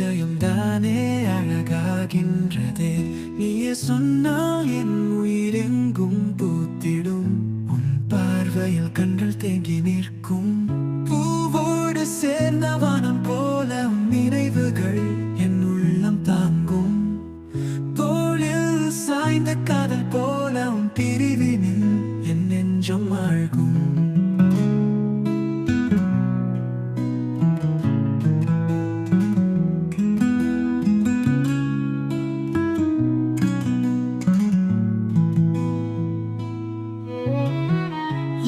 இதயம் தானே அழகாகின்றது நீயே சொன்னால் என்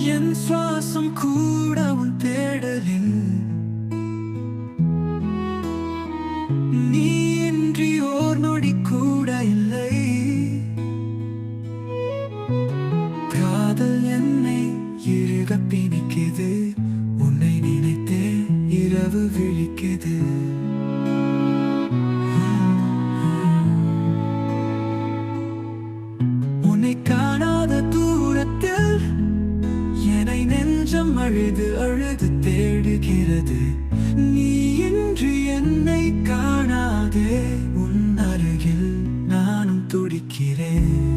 என் சுவாசம் கூட உன் தேடலில் நீ இன்றி ஓர் நொடி கூட இல்லை. காதல் என்னை இறுக பிணிக்குது. உன்னை நினைத்தே இரவு விழிக்குது. அழுது அழுது தேடுகிறது. நீ இன்று என்னை காணாதே. உன் அருகில் நானும் துடிக்கிறேன்.